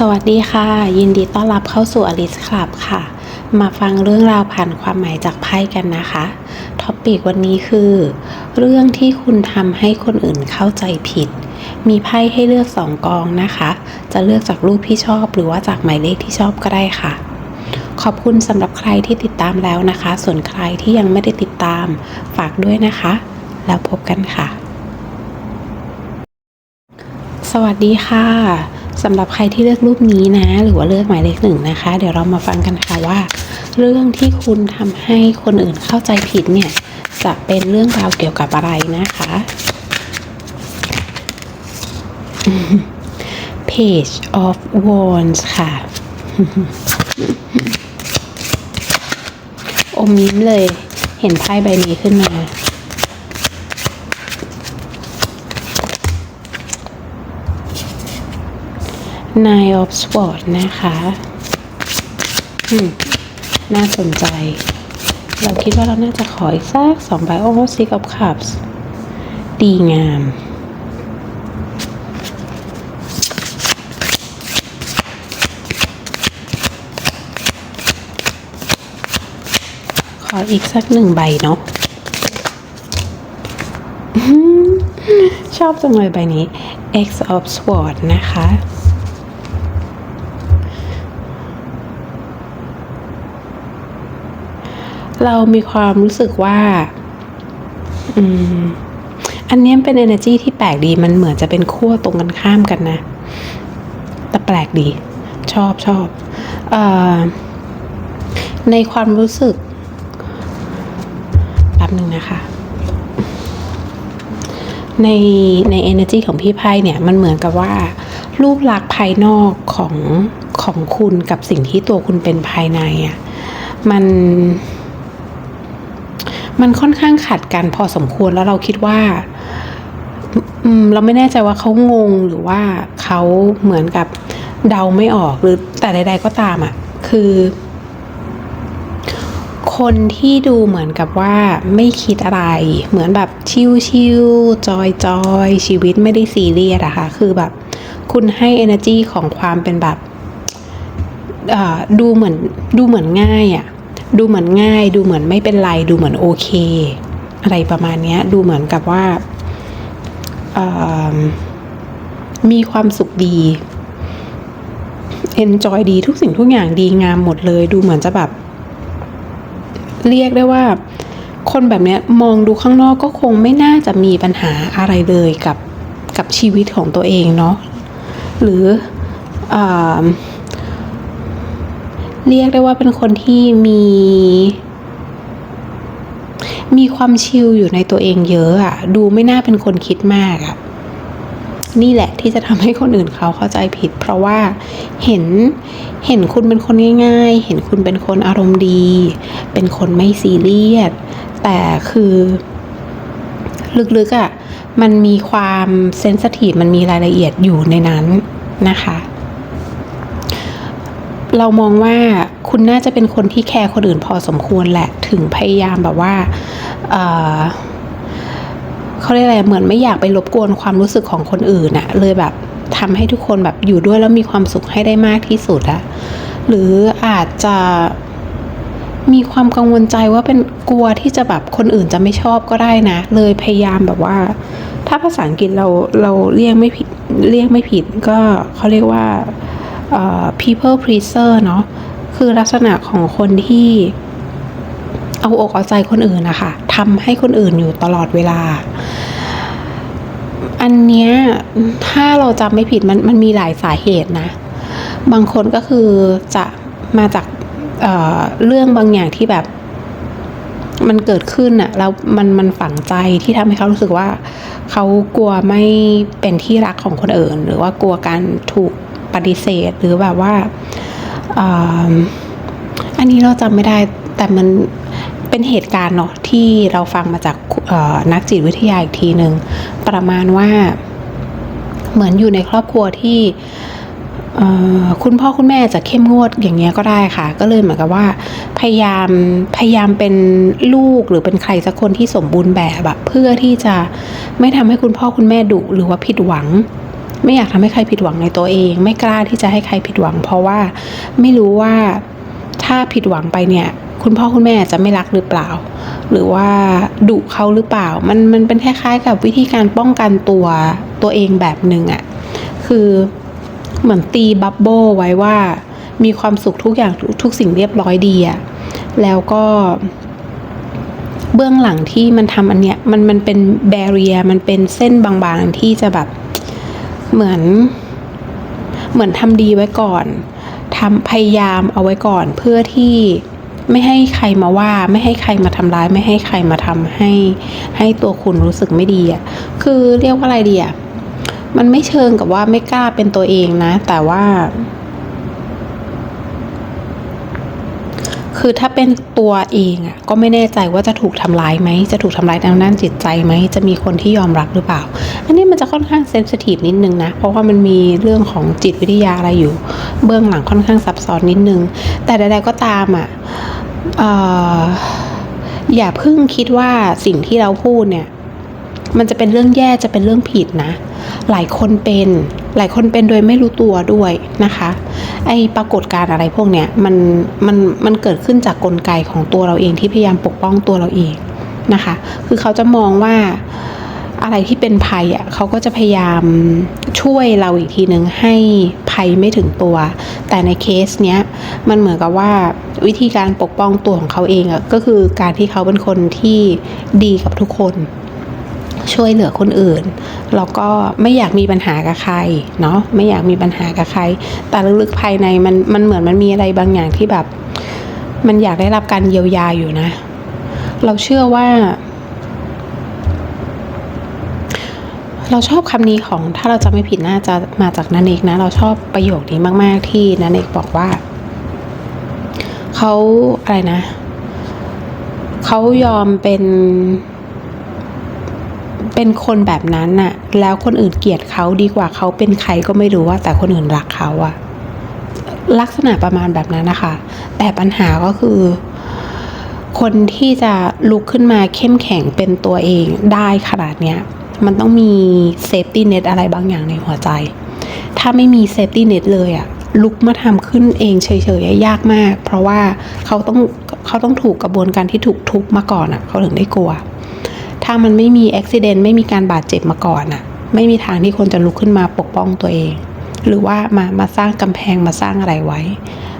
สวัสดีค่ะ ยินดีต้อนรับเข้าสู่อลิสคลับค่ะ มาฟังเรื่องราวผ่านความหมายจากไพ่กันนะคะท็อปปิกวันนี้คือ เรื่องที่คุณทำให้คนอื่นเข้าใจผิด มีไพ่ให้เลือกสองกองนะคะ จะเลือกจากรูปที่ชอบหรือว่าจากหมายเลขที่ชอบก็ได้ค่ะ ขอบคุณสำหรับใครที่ติดตามแล้วนะคะ ส่วนใครที่ยังไม่ได้ติดตามฝากด้วยนะคะ แล้วพบกันค่ะ สวัสดีค่ะ สำหรับใครที่เลือกรูปนี้นะ หรือว่าเลือกหมายเลขหนึ่งนะคะ เดี๋ยวเรามาฟังกันค่ะว่า เรื่องที่คุณทำให้คนอื่นเข้าใจผิดเนี่ยจะเป็นเรื่องราวเกี่ยวกับอะไรนะคะ Page of Wands ค่ะ อมยิ้มเลย เห็นไพ่ใบนี้ขึ้นมา Nine of Swords นะคะน่าสนใจ เราคิดว่าเราน่าจะขออีกสักสองใบโอ้ Six of Cups ดีงาม ขออีกสักหนึ่งใบเนาะชอบจังเลยใบนี้ X of Sword นะคะ เรามีความรู้สึกว่าอืมอันนี้เป็น energy ที่แปลกดีมันเหมือนจะเป็นขั้วตรงกันข้ามกันนะ แต่แปลกดี ชอบชอบอในความรู้สึกแป๊บหนึ่งนะคะ ในใน energy ของพี่ไพ่เนี่ย มันเหมือนกับว่า รูปลักษณ์ภายนอกของของคุณกับสิ่งที่ตัวคุณเป็นภายในอะ่ะมัน มันค่อนข้างขัดกันพอสมควรแล้วเราคิดว่าเราไม่แน่ใจว่าเขางงหรือว่าเขาเหมือนกับเดาไม่ออกหรือแต่ใด ๆ ก็ตามอะ่ะ คือ คนที่ดูเหมือนกับว่าไม่คิดอะไร เหมือนแบบชิลๆจอยๆ ชีวิตไม่ได้ซีเรียสอะค่ะ คือแบบ คุณให้ energy ของความเป็นแบบดูเหมือนดูเหมือนง่ายอะ ดูเหมือนง่าย ดูเหมือนไม่เป็นไร ดูเหมือนโอเค อะไรประมาณนี้ดูเหมือนกับว่ามีความสุขดี enjoy ดีทุกสิ่งทุกอย่างดีงามหมดเลย ดูเหมือนจะแบบ เรียกได้ว่า คนแบบนี้มองดูข้างนอกก็คงไม่น่าจะมีปัญหาอะไรเลยกับกับชีวิตของตัวเองเนาะหรืออ เรียกได้ว่าเป็นคนที่มี มีความชิลอยู่ในตัวเองเยอะอะดูไม่น่าเป็นคนคิดมากอะนี่แหละที่จะทำให้คนอื่นเขาเข้าใจผิด เพราะว่าเห็นเห็นคุณเป็นคนง่าย ๆ เห็นคุณเป็นคนอารมณ์ดี เป็นคนไม่ซีเรียสแต่คือลึกๆอะ่ะมันมีความเซนสทีฟมันมีรายละเอียดอยู่ในนั้นนะคะ เรามองว่าคุณน่าจะเป็นคนที่แคร์คนอื่นพอสมควรแหละ ถึงพยายามแบบว่าเเขาเรียกอะไรเหมือนไม่อยากไปรบกวนความรู้สึกของคนอื่นอะเลยแบบทำให้ทุกคนแบบอยู่ด้วยแล้วมีความสุขให้ได้มากที่สุดอะหรืออาจจะมีความกังวลใจว่าเป็นกลัวที่จะแบบคนอื่นจะไม่ชอบก็ได้นะ เลยพยายามแบบว่า ถ้าภาษาอังกฤษเราเราเรียกไม่ผิดเรียกไม่ผิดก็เขาเรียกว่า people pleaser เนาะคือลักษณะของคนที่เอาอกเอาใจคนอื่นนะคะทำให้คนอื่นอยู่ตลอดเวลา อันเนี้ยถ้าเราจำไม่ผิดมันมันมีหลายสาเหตุนะ บางคนก็คือจะมาจากเเรื่องบางอย่างที่แบบมันเกิดขึ้นอะแล้วมันมันฝังใจที่ทำให้เขารู้สึกว่า เขากลัวไม่เป็นที่รักของคนอื่น หรือว่ากลัวการถูก ปฏิเสธหรือแบบว่าอันนี้เราจำไม่ได้แต่มันเป็นเหตุการณ์เนาะที่เราฟังมาจากนักจิตวิทยาอีกทีหนึ่งประมาณว่าเหมือนอยู่ในครอบครัวที่คุณพ่อคุณแม่จะเข้มงวดอย่างเงี้ยก็ได้ค่ะ ก็เลยเหมือนกับว่า พยายามพยายามเป็นลูกหรือเป็นใครสักคนที่สมบูรณ์แบบอะเพื่อที่จะไม่ทำให้คุณพ่อคุณแม่ดุหรือว่าผิดหวัง ไม่อยากทำให้ใครผิดหวังในตัวเอง ไม่กล้าที่จะให้ใครผิดหวัง เพราะว่าไม่รู้ว่าถ้าผิดหวังไปเนี่ย คุณพ่อคุณแม่จะไม่รักหรือเปล่า หรือว่าดุเขาหรือเปล่า มันมันเป็นคล้ายๆกับวิธีการป้องกันตัวตัวเองแบบหนึ่งอะคือเหมือนตีบับเบิลไว้ว่ามีความสุขทุกอย่างทุกสิ่งเรียบร้อยดีอะแล้วก็เบื้องหลังที่มันทำอันเนี้ยมันมันเป็นแบเรียมันเป็นเส้นบางๆที่จะแบบ เหมือน เหมือนทำดีไว้ก่อนทำพยายามเอาไว้ก่อนเพื่อที่ไม่ให้ใครมาว่า ไม่ให้ใครมาทำร้าย ไม่ให้ใครมาทำให้ให้ตัวคุณรู้สึกไม่ดีอะคือเรียกว่าอะไรดีอะมันไม่เชิงกับว่าไม่กล้าเป็นตัวเองนะ แต่ว่า คือถ้าเป็นตัวเองอะก็ไม่แน่ใจว่าจะถูกทำร้ายไหม จะถูกทำร้ายทางด้านจิตใจไหม จะมีคนที่ยอมรับหรือเปล่า อันนี้มันจะค่อนข้างเซนซิทีฟนิดนึงนะ เพราะว่ามันมีเรื่องของจิตวิทยาอะไรอยู่ เบื้องหลังค่อนข้างซับซ้อนนิดนึง แต่ใดๆก็ตามอะอออย่าเพิ่งคิดว่าสิ่งที่เราพูดเนี่ย มันจะเป็นเรื่องแย่จะเป็นเรื่องผิดนะ หลายคนเป็น หลายคนเป็นโดยไม่รู้ตัวด้วยนะคะ ไอปรากฏการณ์อะไรพวกเนี้ยมันมันมันเกิดขึ้นจากกลไกของตัวเราเองที่พยายามปกป้องตัวเราเองนะคะ คือเขาจะมองว่าอะไรที่เป็นภัยอะเขาก็จะพยายามช่วยเราอีกทีหนึ่งให้ภัยไม่ถึงตัว แต่ในเคสเนี้ยมันเหมือนกับว่าวิธีการปกป้องตัวของเขาเองอะก็คือการที่เขาเป็นคนที่ดีกับทุกคน ช่วยเหลือคนอื่น แล้วก็ไม่อยากมีปัญหากับใครเนาะไม่อยากมีปัญหากับใคร แต่ลึกๆภายในมันมันเหมือนมันมีอะไรบางอย่างที่แบบ มันอยากได้รับการเยียวยาอยู่นะ เราเชื่อว่า เราชอบคำนี้ของถ้าเราจะไม่ผิดน่าจะมาจากนันเอกนะ เราชอบประโยคนี้มาก ๆ ที่นันเอกบอกว่าเขาอะไรนะเขายอมเป็น เป็นคนแบบนั้นน่ะ แล้วคนอื่นเกลียดเขาดีกว่าเขาเป็นใครก็ไม่รู้ว่าแต่คนอื่นรักเขาอะลักษณะประมาณแบบนั้นนะคะ แต่ปัญหาก็คือ คนที่จะลุกขึ้นมาเข้มแข็งเป็นตัวเองได้ขนาดเนี้ย มันต้องมีเซฟตี้เน็ตอะไรบางอย่างในหัวใจ ถ้าไม่มีเซฟตี้เน็ตเลยอะลุกมาทำขึ้นเองเฉยๆยากมาก เพราะว่าเขาต้องเขาต้องถูกกระบวนการที่ถูกทุบมาก่อนอะเขาถึงได้กลัว ถ้ามันไม่มีอุบิเหตุไม่มีการบาดเจ็บมาก่อนอะไม่มีทางที่คนจะลุกขึ้นมาปกป้องตัวเอง หรือว่ามามาสร้างกำแพงมาสร้างอะไรไว้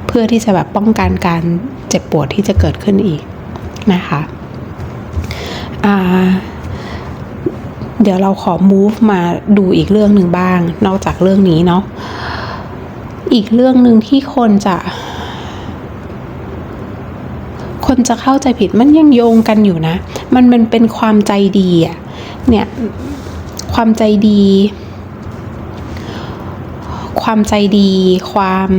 เพื่อที่จะแบบป้องกันการเจ็บปวดที่จะเกิดขึ้นอีกนะคะเดี๋ยวเราขอ move มาดูอีกเรื่องหนึ่งบ้าง นอกจากเรื่องนี้เนาะอีกเรื่องหนึ่งที่คนจะ คนจะเข้าใจผิดมันยังโยงกันอยู่นะ มันมันเป็นความใจดีอะเนี่ยความใจดี ความใจดี ความ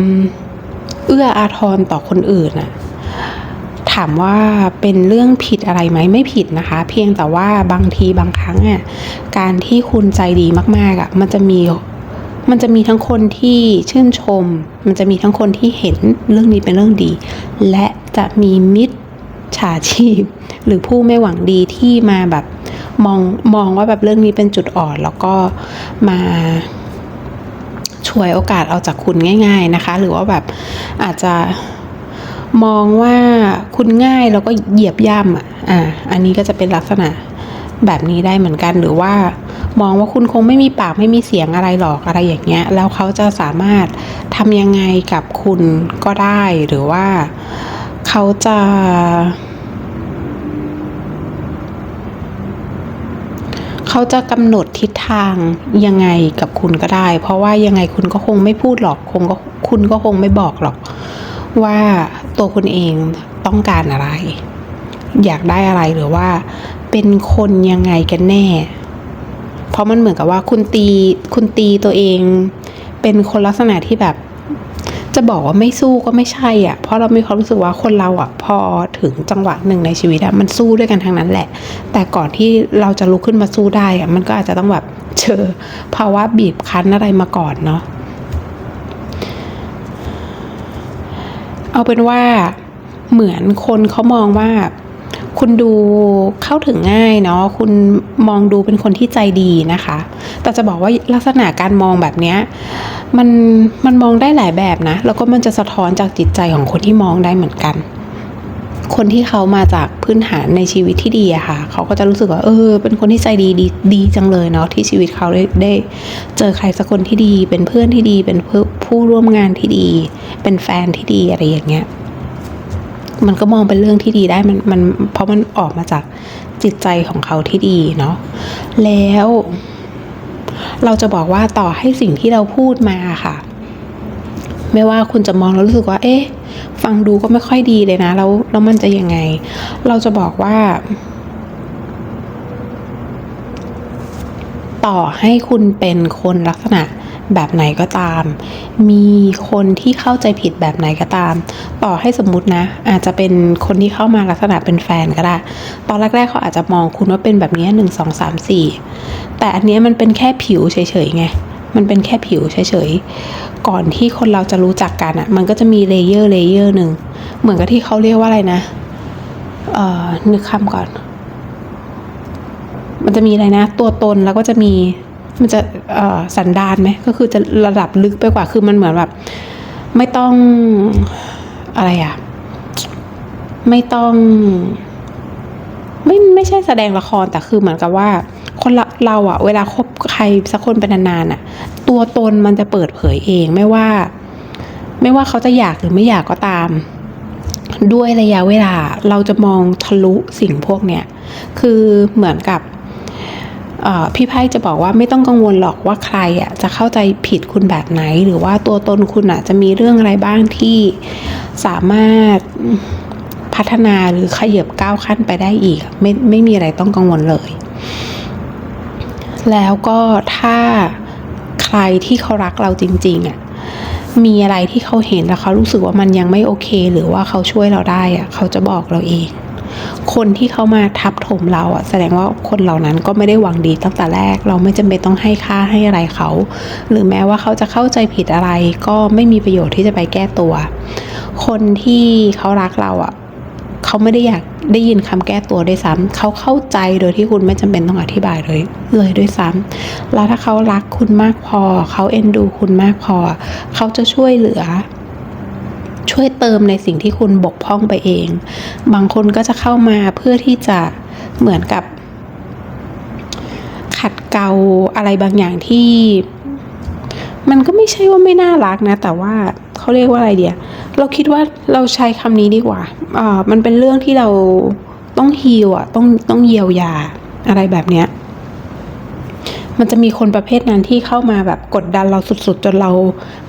เอื้ออาทรต่อคนอื่นอะถามว่าเป็นเรื่องผิดอะไรไหมไม่ผิดนะคะ เพียงแต่ว่าบางทีบางครั้งอะการที่คุณใจดีมากๆอะมันจะมีมันจะมีทั้งคนที่ชื่นชม มันจะมีทั้งคนที่เห็นเรื่องนี้เป็นเรื่องดี และจะมีมิตร ฉาชีพ หรือผู้ไม่หวังดีที่มาแบบมองมองว่าแบบเรื่องนี้เป็นจุดอ่อนแล้วก็มาช่วยโอกาสเอาจากคุณง่าย ๆนะคะ หรือว่าแบบอาจจะมองว่าคุณง่ายแล้วก็เหยียบย่ำอะอ่าอันนี้ก็จะเป็นลักษณะแบบนี้ได้เหมือนกันหรือว่ามองว่าคุณคงไม่มีปากไม่มีเสียงอะไรหรอกอะไรอย่างเงี้ย แล้วเขาจะสามารถทำยังไงกับคุณก็ได้หรือว่าเขาจะ เขาจะกำหนดทิศทางยังไงกับคุณก็ได้ เพราะว่ายังไงคุณก็คงไม่พูดหรอกคงก็คุณก็คงไม่บอกหรอก ว่าตัวคุณเองต้องการอะไร อยากได้อะไรหรือว่า เป็นคนยังไงกันแน่ เพราะมันเหมือนกับว่าคุณตีคุณตีตัวเอง เป็นคนลักษณะที่แบบ จะบอกว่าไม่สู้ก็ไม่ใช่อะ เพราะเรามีความรู้สึกว่าคนเราอะ พอถึงจังหวะหนึ่งในชีวิตอะมันสู้ด้วยกันทั้งนั้นแหละ แต่ก่อนที่เราจะลุกขึ้นมาสู้ได้อะมันก็อาจจะต้องแบบเจอภาวะบีบคั้นอะไรมาก่อนเนาะเอาเป็นว่าเหมือนคนเขามองว่า คุณดูเข้าถึงง่ายเนาะคุณมองดูเป็นคนที่ใจดีนะคะ แต่จะบอกว่าลักษณะการมองแบบเนี้ยมันมันมองได้หลายแบบนะ แล้วก็มันจะสะท้อนจากจิตใจของคนที่มองได้เหมือนกัน คนที่เขามาจากพื้นฐานในชีวิตที่ดีอะค่ะเขาก็จะรู้สึกว่าเออ เป็นคนที่ใจดีดีดีจังเลยเนาะที่ชีวิตเขาได้ได้เจอใครสักคนที่ดี เป็นเพื่อนที่ดี เป็นผู้ผู้ร่วมงานที่ดี เป็นแฟนที่ดีอะไรอย่างเงี้ย มันก็มองเป็นเรื่องที่ดีได้มันมันเพราะมันออกมาจากจิตใจของเขาที่ดีเนาะแล้ว เราจะบอกว่าต่อให้สิ่งที่เราพูดมาค่ะ ไม่ว่าคุณจะมองแล้วรู้สึกว่า เอ๊ะ ฟังดูก็ไม่ค่อยดีเลยนะ แล้วแล้วมันจะยังไง เราจะบอกว่า ต่อให้คุณเป็นคนลักษณะ แบบไหนก็ตาม มีคนที่เข้าใจผิดแบบไหนก็ตาม ต่อให้สมมุตินะ อาจจะเป็นคนที่เข้ามาลักษณะเป็นแฟนก็ได้ ตอนแรกๆเขาอาจจะมองคุณว่าเป็นแบบนี้หนึ่งสองสามสี่แต่อันนี้มันเป็นแค่ผิวเฉยๆไงมันเป็นแค่ผิวเฉยๆ ก่อนที่คนเราจะรู้จักกันอะ่ะ มันก็จะมีเลเยอร์เลเยอร์หนึ่ง เหมือนกับที่เขาเรียกว่าอะไรนะ เอ่อ นึกคำก่อน มันจะมีอะไรนะ ตัวตนแล้วก็จะมี มันจะสันดานไหมก็คือจะระดับลึกไปกว่าคือมันเหมือนแบบ ไม่ต้องอะไรอะไม่ต้อง ไม่ไม่ใช่แสดงละครแต่คือเหมือนกับว่า คนเราอะเวลาคบใครสักคนเป็นนานๆอะตัวตนมันจะเปิดเผยเองไม่ว่า ไม่ว่าเขาจะอยากหรือไม่อยากก็ตาม ด้วยระยะเวลาเราจะมองทะลุสิ่งพวกเนี้ยคือเหมือนกับ พี่ไพ่จะบอกว่าไม่ต้องกังวลหรอกว่าใครอะจะเข้าใจผิดคุณแบบไหน หรือว่าตัวตนคุณอะจะมีเรื่องอะไรบ้างที่สามารถพัฒนาหรือขยับก้าวขั้นไปได้อีก ไม่ไม่มีอะไรต้องกังวลเลย แล้วก็ถ้าใครที่เขารักเราจริงๆอะมีอะไรที่เขาเห็นแล้วเขารู้สึกว่ามันยังไม่โอเค หรือว่าเขาช่วยเราได้อะเขาจะบอกเราเอง คนที่เขามาทับถมเราอะแสดงว่าคนเหล่านั้นก็ไม่ได้หวังดีตั้งแต่แรก เราไม่จำเป็นต้องให้ค่าให้อะไรเขา หรือแม้ว่าเขาจะเข้าใจผิดอะไร ก็ไม่มีประโยชน์ที่จะไปแก้ตัว คนที่เขารักเราอะเขาไม่ได้อยากได้ยินคำแก้ตัวด้วยซ้ำเขาเข้าใจโดยที่คุณไม่จำเป็นต้องอธิบายเลยเลยด้วยซ้ำแล้วถ้าเขารักคุณมากพอ เขาเอ็นดูคุณมากพอ เขาจะช่วยเหลือ ช่วยเติมในสิ่งที่คุณบกพร่องไปเอง บางคนก็จะเข้ามาเพื่อที่จะเหมือนกับ ขัดเกลาอะไรบางอย่างที่ มันก็ไม่ใช่ว่าไม่น่ารักนะ แต่ว่าเขาเรียกว่าอะไรเดียเราคิดว่าเราใช้คำนี้ดีกว่าอ่ามันเป็นเรื่องที่เราต้องฮีลอะต้องต้องเยียวยาอะไรแบบเนี้ยมันจะมีคนประเภทนั้นที่เข้ามาแบบกดดันเราสุดๆ จนเรา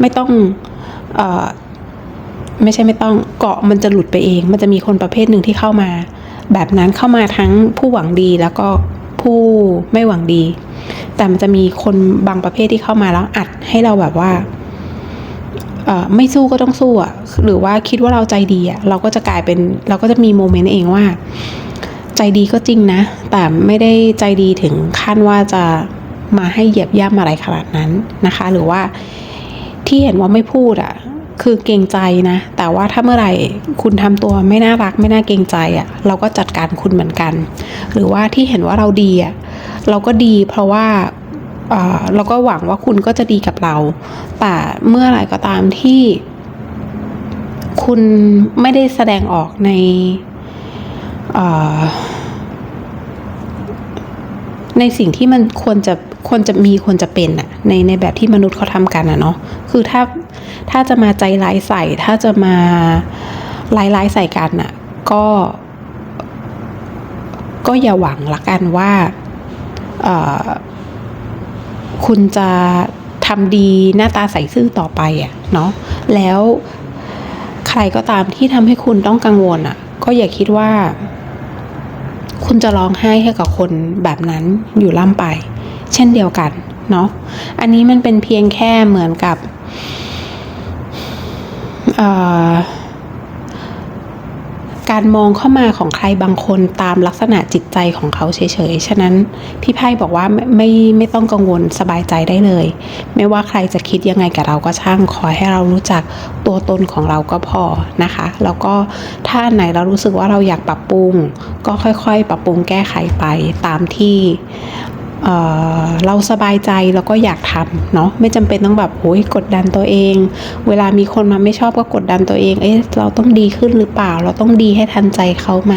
ไม่ต้องเอ่อ ไม่ใช่ไม่ต้องเกาะมันจะหลุดไปเอง มันจะมีคนประเภทหนึ่งที่เข้ามา แบบนั้นเข้ามาทั้งผู้หวังดีแล้วก็ผู้ไม่หวังดี แต่มันจะมีคนบางประเภทที่เข้ามาแล้วอัดให้เราแบบว่าไม่สู้ก็ต้องสู้อะหรือว่าคิดว่าเราใจดีอะเราก็จะกลายเป็นเราก็จะมีโมเมนต์เองว่า ใจดีก็จริงนะ แต่ไม่ได้ใจดีถึงขั้นว่าจะมาให้เหยียบย่ำอะไรขนาดนั้นนะคะ หรือว่าที่เห็นว่าไม่พูดอะ คือเกรงใจนะ แต่ว่าถ้าเมื่อไหร่คุณทำตัวไม่น่ารักไม่น่าเกรงใจอะ เราก็จัดการคุณเหมือนกัน หรือว่าที่เห็นว่าเราดีอะเราก็ดีเพราะว่าเอ่อเราก็หวังว่าคุณก็จะดีกับเรา แต่เมื่อไหร่ก็ตามที่คุณไม่ได้แสดงออกในในสิ่งที่มันควรจะ ควรจะมีควรจะเป็นอะในในแบบที่มนุษย์เขาทำกันอะเนาะคือถ้าถ้าจะมาใจร้ายใส่ ถ้าจะมาร้ายร้ายใส่กันอะก็ก็อย่าหวังละกันว่าเออคุณจะทำดีหน้าตาใสซื่อต่อไปอะเนาะแล้วใครก็ตามที่ทำให้คุณต้องกังวลอะก็อย่าคิดว่า คุณจะร้องไห้ให้กับคนแบบนั้นอยู่ล่ำไป เช่นเดียวกันเนาะอันนี้มันเป็นเพียงแค่เหมือนกับการมองเข้ามาของใครบางคนตามลักษณะจิตใจของเขาเฉยๆ ฉะนั้นพี่ไพ่บอกว่าไม่ไม่ไม่ต้องกังวลสบายใจได้เลย ไม่ว่าใครจะคิดยังไงกับเราก็ช่างขอให้เรารู้จักตัวตนของเราก็พอนะคะ แล้วก็ถ้าไหนเรารู้สึกว่าเราอยากปรับปรุง ก็ค่อยๆ ปรับปรุงแก้ไขไปตามที่ เเราสบายใจแล้วก็อยากทำเนาะไม่จำเป็นต้องแบบโอ้ยกดดันตัวเอง เวลามีคนมาไม่ชอบก็กดดันตัวเอง เอ๊ะเราต้องดีขึ้นหรือเปล่า เราต้องดีให้ทันใจเขาไหม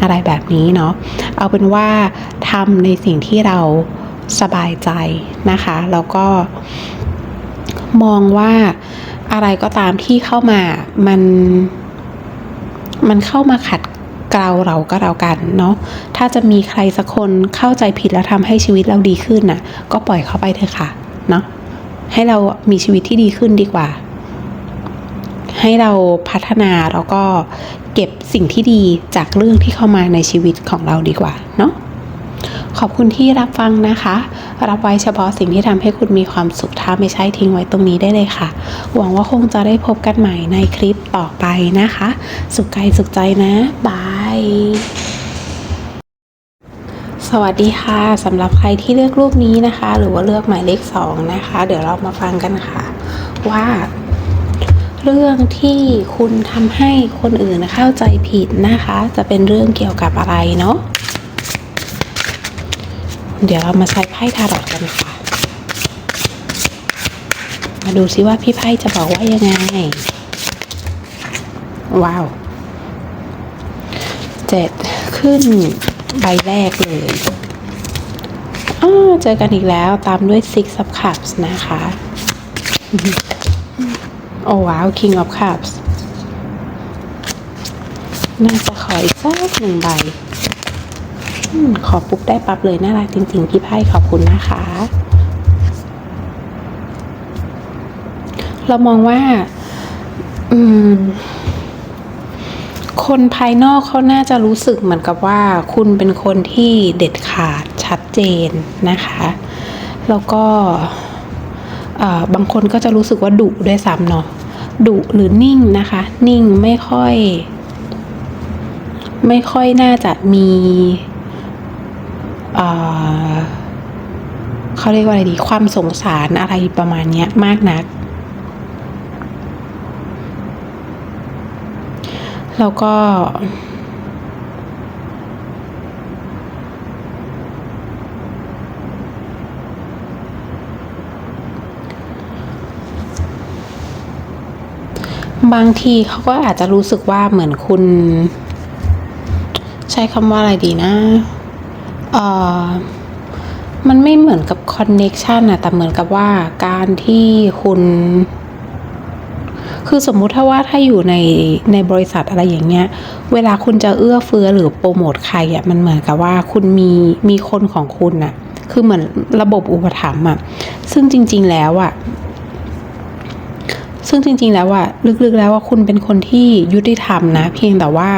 อะไรแบบนี้เนาะเอาเป็นว่าทำในสิ่งที่เราสบายใจนะคะแล้วก็มองว่าอะไรก็ตามที่เข้ามามันมันเข้ามาขัด กลาเราก็แล้วกันเนาะถ้าจะมีใครสักคนเข้าใจผิดแล้วทำให้ชีวิตเราดีขึ้นน่ะ ก็ปล่อยเขาไปเถอะค่ะเนาะให้เรามีชีวิตที่ดีขึ้นดีกว่า ให้เราพัฒนาแล้วก็เก็บสิ่งที่ดีจากเรื่องที่เข้ามาในชีวิตของเราดีกว่าเนาะขอบคุณที่รับฟังนะคะ รับไว้เฉพาะสิ่งที่ทำให้คุณมีความสุขถ้าไม่ใช่ทิ้งไว้ตรงนี้ได้เลยค่ะ หวังว่าคงจะได้พบกันใหม่ในคลิปต่อไปนะคะ สุขกายสุขใจนะ บาย สวัสดีค่ะสำหรับใครที่เลือกรูปนี้นะคะ หรือว่าเลือกหมายเลขสองนะคะ เดี๋ยวเรามาฟังกันค่ะ ว่าเรื่องที่คุณทำให้คนอื่นเข้าใจผิดนะคะ จะเป็นเรื่องเกี่ยวกับอะไรเนาะเดี๋ยวเรามาใช้ไพ่ทาโรอตกันค่ะ มาดูซิว่าพี่ไพ่จะบอกว่ายังไง ว้าว เจ็ดขึ้นใบแรกเลยเจอกันอีกแล้วตามด้วย six of cups นะคะ โอ้ว้าว king of cups น่าจะขออีกสักหนึ่งใบอขอปุ๊บได้ปั๊บเลยน่ารักจริงๆพี่ไพ่ขอบคุณนะคะ เรามองว่า อืม คนภายนอกเขาน่าจะรู้สึกเหมือนกับว่า คุณเป็นคนที่เด็ดขาดชัดเจนนะคะ แล้วก็บางคนก็จะรู้สึกว่าดุด้วยซ้ำเนาะดุหรือนิ่งนะคะ นิ่งไม่ค่อย ไม่ค่อยน่าจะมีเอ่อเขาเรียกว่าอะไรดี ความสงสารอะไรประมาณเนี้ยมากนัก แล้วก็บางทีเขาก็อาจจะรู้สึกว่าเหมือนคุณ ใช้คำว่าอะไรดีนะเอ่อมันไม่เหมือนกับคอนเน็กชันอะแต่เหมือนกับว่าการที่คุณ คือสมมุติถ้าว่าถ้าอยู่ในในบริษัทอะไรอย่างเงี้ย เวลาคุณจะเอื้อเฟื้อหรือโปรโมทใครอะมันเหมือนกับว่าคุณมีมีคนของคุณอะคือเหมือนระบบอุปถัมภ์อะซึ่งจริง ๆแล้วอะซึ่งจริง ๆ แล้วอะลึกๆแล้วว่าคุณเป็นคนที่ยุติธรรมนะ เพียงแต่ว่า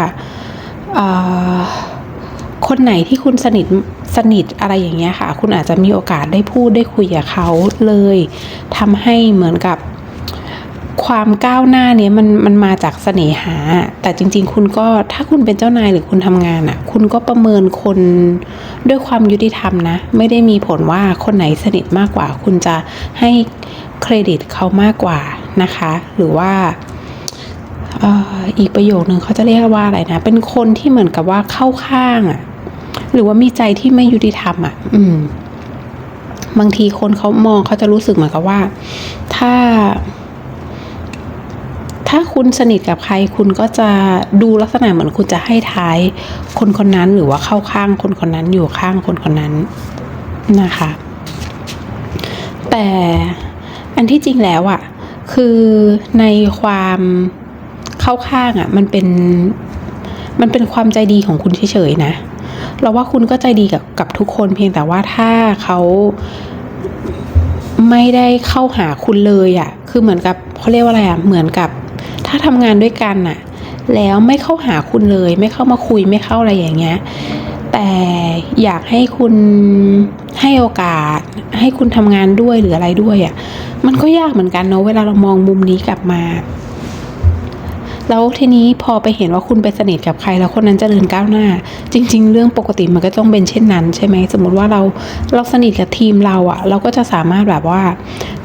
คนไหนที่คุณสนิทสนิทอะไรอย่างเงี้ยค่ะ คุณอาจจะมีโอกาสได้พูดได้คุยกับเขาเลยทำให้เหมือนกับ ความก้าวหน้าเนี้ยมันมันมาจากเสน่หา แต่จริง ๆ คุณก็ถ้าคุณเป็นเจ้านายหรือคุณทำงานอะ่ะ คุณก็ประเมินคนด้วยความยุติธรรมนะ ไม่ได้มีผลว่าคนไหนสนิทมากกว่า คุณจะให้เครดิตเขามากกว่านะคะ หรือว่าอีกประโยคนึงเขาจะเรียกว่าอะไรนะ เป็นคนที่เหมือนกับว่าเข้าข้างอะ่ะ หรือว่ามีใจที่ไม่ยุติธรรมอะ อืม บางทีคนเขามองเขาจะรู้สึกเหมือนกับว่า ถ้า ถ้าคุณสนิทกับใครคุณก็จะดูลักษณะเหมือนคุณจะให้ท้ายคนคนนั้นหรือว่าเข้าข้างคนคนนั้นอยู่ข้างคนคนนั้นนะคะ แต่อันที่จริงแล้วอะ่ะคือในความเข้าข้างอะ่ะมันเป็นมันเป็นความใจดีของคุณเฉยๆนะเราว่าคุณก็ใจดีกับกับทุกคนเพียงแต่ว่าถ้าเขาไม่ได้เข้าหาคุณเลยอะ่ะ คือเหมือนกับเขาเรียกว่าอะไรอะ่ะ เหมือนกับ ถ้าทำงานด้วยกันอะแล้วไม่เข้าหาคุณเลย ไม่เข้ามาคุยไม่เข้าอะไรอย่างเงี้ยแต่อยากให้คุณให้โอกาส ให้คุณทำงานด้วยหรืออะไรด้วยอะ่ะมันก็ยากเหมือนกันเนาะเวลาเรามองมุมนี้กลับมา แล้วทีนี้พอไปเห็นว่าคุณไปสนิทกับใคร แล้วคนนั้นจเจริญก้าวหน้า จริง ๆ เรื่องปกติมันก็ต้องเป็นเช่นนั้นใช่ไหมสมมติว่าเราเราสนิทกับทีมเราอะเราก็จะสามารถแบบว่า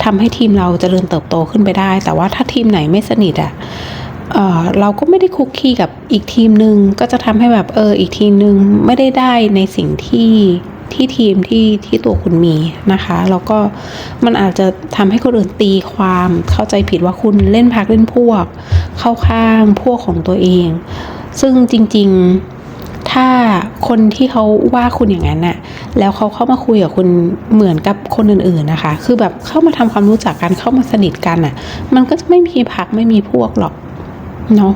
ทำให้ทีมเราจเจริญเติบโตขึ้นไปได้ แต่ว่าถ้าทีมไหนไม่สนิทอะเอ่อเราก็ไม่ได้คุกคีกับอีกทีมหนึ่งก็จะทำให้แบบเอออีกทีมหนึ่งไม่ได้ได้ในสิ่งที่ ที่ทีมที่ที่ตัวคุณมีนะคะ แล้วก็มันอาจจะทำให้คนอื่นตีความเข้าใจผิดว่าคุณเล่นพักเล่นพวก เข้าข้างพวกของตัวเอง ซึ่งจริงๆถ้าคนที่เขาว่าคุณอย่างนั้นน่ะแล้วเขาเข้ามาคุยกับคุณเหมือนกับคนอื่นๆนะคะ คือแบบเข้ามาทำความรู้จักกันเข้ามาสนิทกันน่ะ มันก็จะไม่มีพักไม่มีพวกหรอกเนาะ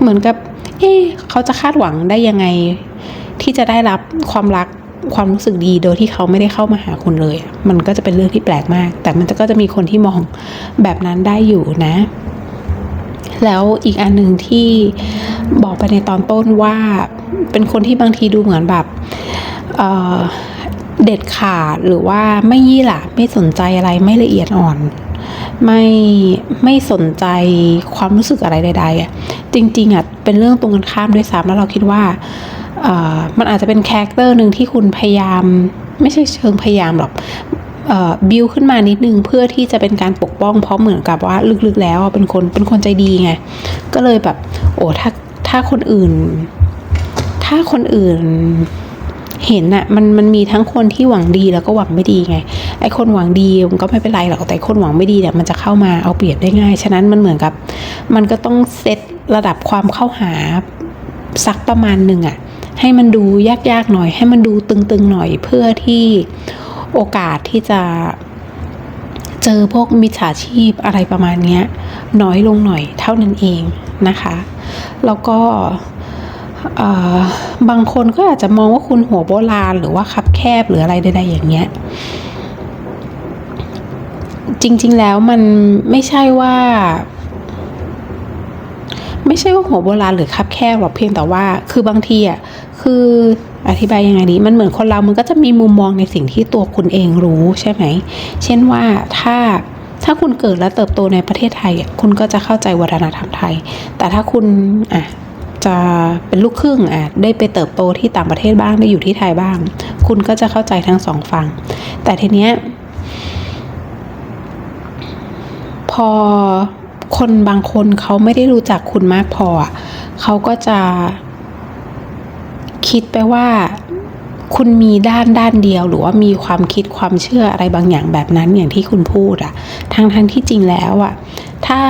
เหมือนกับ เอ๊ะเขาจะคาดหวังได้ยังไงที่จะได้รับความรัก ความรู้สึกดีโดยที่เขาไม่ได้เข้ามาหาคุณเลย มันก็จะเป็นเรื่องที่แปลกมาก แต่มันก็จะมีคนที่มองแบบนั้นได้อยู่นะ แล้วอีกอันหนึ่งที่บอกไปในตอนต้นว่า เป็นคนที่บางทีดูเหมือนแบบเเด็ดขาดหรือว่าไม่ยี่หละไม่สนใจอะไรไม่ละเอียดอ่อน ไม่ไม่สนใจความรู้สึกอะไรใดๆอะจริงๆอะเป็นเรื่องตรงกันข้ามด้วยซ้ำแล้วเราคิดว่า มันอาจจะเป็นคาแรคเตอร์หนึ่งที่คุณพยายาม ไม่ใช่เชิงพยายามหรอกบิวขึ้นมานิดนึงเพื่อที่จะเป็นการปกป้อง เพราะเหมือนกับว่าลึกๆ แล้วเป็นคนเป็นคนใจดีไง ก็เลยแบบ โอ้ถ้าถ้าคนอื่น ถ้าคนอื่นเห็นอะมันมันมีทั้งคนที่หวังดีแล้วก็หวังไม่ดีไง ไอ้คนหวังดีมันก็ไม่เป็นไรหรอกแต่คนหวังไม่ดีเนี่ยมันจะเข้ามาเอาเปรียบได้ง่าย ฉะนั้นมันเหมือนกับ มันก็ต้องเซตระดับความเข้าหาสักประมาณหนึ่งอะ ให้มันดูยากๆหน่อย ให้มันดูตึงๆหน่อยเพื่อที่โอกาสที่จะเจอพวกมิจฉาชีพอะไรประมาณนี้น้อยลงหน่อยเท่านั้นเองนะคะ แล้วก็บางคนก็อาจจะมองว่าคุณหัวโบราณ หรือว่าคับแคบหรืออะไรใดๆอย่างเงี้ยจริง ๆ แล้วมันไม่ใช่ว่า ไม่ใช่ว่าหัวโบราณหรือคับแคบหรอกเพียงแต่ว่า คือบางทีอะ คืออธิบายยังไงดี มันเหมือนคนเรามันก็จะมีมุมมองในสิ่งที่ตัวคุณเองรู้ใช่ไหม เช่นว่าถ้าถ้าคุณเกิดและเติบโตในประเทศไทย คุณก็จะเข้าใจวัฒนธรรมไทย แต่ถ้าคุณอะจะเป็นลูกครึ่งอะได้ไปเติบโตที่ต่างประเทศบ้างได้อยู่ที่ไทยบ้าง คุณก็จะเข้าใจทั้งสองฝั่งแต่ทีเนี้ยพอคนบางคนเขาไม่ได้รู้จักคุณมากพอเขาก็จะ คิดไปว่าคุณมีด้านด้านเดียว หรือว่ามีความคิดความเชื่ออะไรบางอย่างแบบนั้นอย่างที่คุณพูดอะทั้งทั้งที่จริงแล้วอะ ถ้า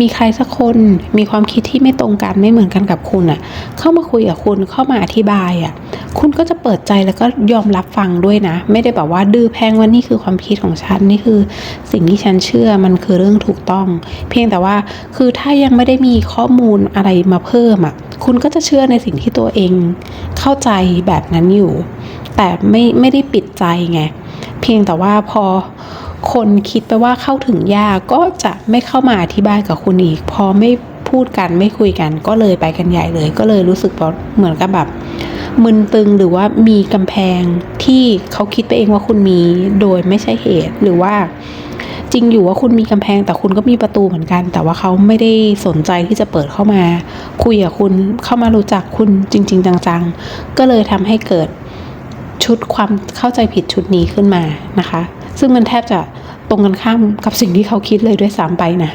มีใครสักคนมีความคิดที่ไม่ตรงกันไม่เหมือนกันกับคุณอะเข้ามาคุยกับคุณเข้ามาอธิบายอะคุณก็จะเปิดใจแล้วก็ยอมรับฟังด้วยนะ ไม่ได้แบบว่าดื้อแพงว่านี่คือความคิดของฉันนี่คือสิ่งที่ฉันเชื่อมันคือเรื่องถูกต้อง เพียงแต่ว่าคือถ้ายังไม่ได้มีข้อมูลอะไรมาเพิ่มอะ คุณก็จะเชื่อในสิ่งที่ตัวเอง เข้าใจแบบนั้นอยู่ แต่ไม่ไม่ได้ปิดใจไงเพียงแต่ว่าพอ คนคิดไปว่าเข้าถึงยากก็จะไม่เข้ามาอธิบายกับคุณอีก พอไม่พูดกันไม่คุยกัน ก็เลยไปกันใหญ่เลย ก็เลยรู้สึกเหมือนกับแบบมึนตึงหรือว่ามีกำแพงที่เขาคิดไปเองว่าคุณมีโดยไม่ใช่เหตุหรือว่าจริงอยู่ว่าคุณมีกำแพงแต่คุณก็มีประตูเหมือนกัน แต่ว่าเขาไม่ได้สนใจที่จะเปิดเข้ามา คุยกับคุณเข้ามารู้จักคุณจริง ๆ จังๆ ก็เลยทำให้เกิดชุดความเข้าใจผิดชุดนี้ขึ้นมานะคะ ซึ่งมันแทบจะตรงกันข้ามกับสิ่งที่เขาคิดเลยด้วยซ้ำไปนะ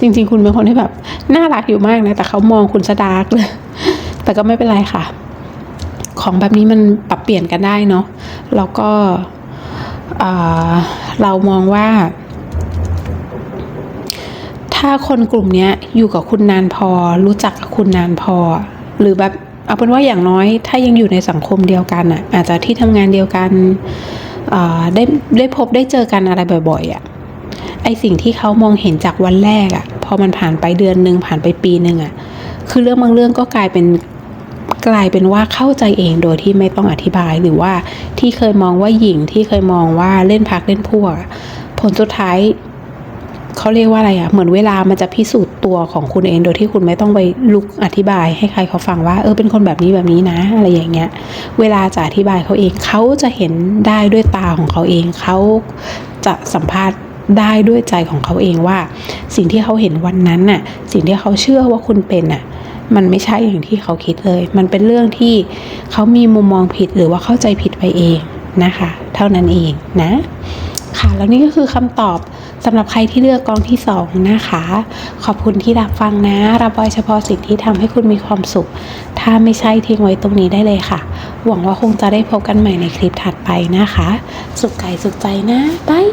จริงๆ คุณเป็นคนที่แบบน่ารักอยู่มากนะแต่เขามองคุณสะดากเลย แต่ก็ไม่เป็นไรค่ะ ของแบบนี้มันปรับเปลี่ยนกันได้เนาะแล้วก็เอ่อเรามองว่า ถ้าคนกลุ่มนี้อยู่กับคุณนานพอ รู้จักกับคุณนานพอ หรือแบบเอาเป็นว่าอย่างน้อย ถ้ายังอยู่ในสังคมเดียวกันอะ อาจจะที่ทำงานเดียวกัน ได้ได้พบได้เจอกันอะไรบ่อยๆอะไอสิ่งที่เขามองเห็นจากวันแรกอะ่ะพอมันผ่านไปเดือนหนึ่งผ่านไปปีหนึ่งอะ่ะคือเรื่องบางเรื่องก็กลายเป็นกลายเป็นว่าเข้าใจเองโดยที่ไม่ต้องอธิบายหรือว่าที่เคยมองว่าหญิงที่เคยมองว่าเล่นพักเล่นพวก ผลสุดท้าย เขาเรียกว่าอะไรอะ่ะเหมือนเวลามันจะพิสูจน์ตัวของคุณเอง โดยที่คุณไม่ต้องไปลุกอธิบายให้ใครเขาฟังว่า เออเป็นคนแบบนี้แบบนี้นะ อะไรอย่างเงี้ย เวลาจะอธิบายเขาเองเขาจะเห็นได้ด้วยตาของเขาเองเขาจะสัมภาษณ์ได้ด้วยใจของเขาเองว่า สิ่งที่เขาเห็นวันนั้นน่ะสิ่งที่เขาเชื่อว่าคุณเป็นน่ะมันไม่ใช่อย่างที่เขาคิดเลย มันเป็นเรื่องที่เขามีมุมมองผิดหรือว่าเข้าใจผิดไปเองนะคะ เท่านั้นเองนะ ค่ะแล้วนี่ก็คือคำตอบ สำหรับใครที่เลือกกองที่สองนะคะ ขอบคุณที่รับฟังนะ รับไว้เฉพาะสิ่งที่ทำให้คุณมีความสุข ถ้าไม่ใช่ทิ้งไว้ตรงนี้ได้เลยค่ะ หวังว่าคงจะได้พบกันใหม่ในคลิปถัดไปนะคะ สุขกายสุขใจนะบาย